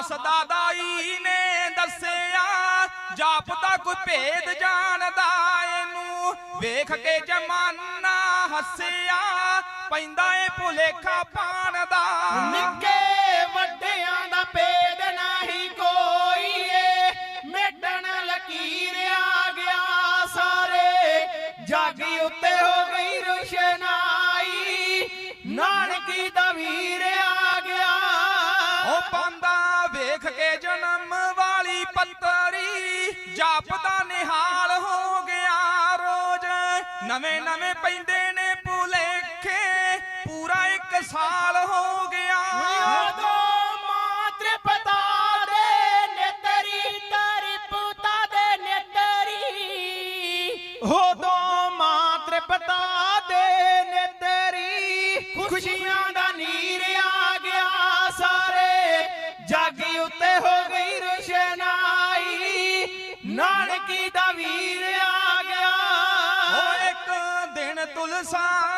ਦਾਈ ਨੇ ਦੱਸਿਆ ਜਾਪਦਾ ਕੋਈ ਭੇਦ ਜਾਣਦਾ ਇਹਨੂੰ। ਵੇਖ ਕੇ ਜਮਾਨਾ ਹੱਸਿਆ, ਪੈਂਦਾ ਏ ਭੁਲੇਖਾ ਪਾਣ ਦਾ ਨਿੱਕੇ ਵੱਡਿਆਂ ਦਾ ਭੇਦ ਨਹੀਂ ਕੋਈ ਏ। ਮੇਟਣ ਲਕੀਰ ਆ ਗਿਆ ਸਾਰੇ। ਜਾਗੀ ਉੱਤੇ ਹੋ ਗਈ ਰੁਸ਼ਨਾਈ। ਨਾਨਕੀ ਦਾ ਵੀਰ ਵੇਖ ਕੇ ਜਨਮ ਵਾਲੀ ਪੱਤਰੀ ਜਾਪਦਾ ਨਿਹਾਲ ਹੋ ਗਿਆ ਰੋਜ਼। ਨਵੇਂ ਨਵੇਂ ਪੈਂਦੇ ਨੇ ਭੁਲੇਖੇ, ਪੂਰਾ ਇੱਕ ਸਾਲ ਹੋ ਗਿਆ। ਉਦੋਂ ਮਾਤਰ ਪਤਾ ਦੇ ਨੇਤਰੀ ਦੇ ਨੇਤਰੀ ਉਦੋਂ ਖੁਸ਼ੀਆਂ ਦਾ ਨੀਰ ਨਾਨਕੀ ਦਾ ਵੀਰ ਆ ਗਿਆ। ਉਹ ਇੱਕ ਦਿਨ ਤੁਲਸਾ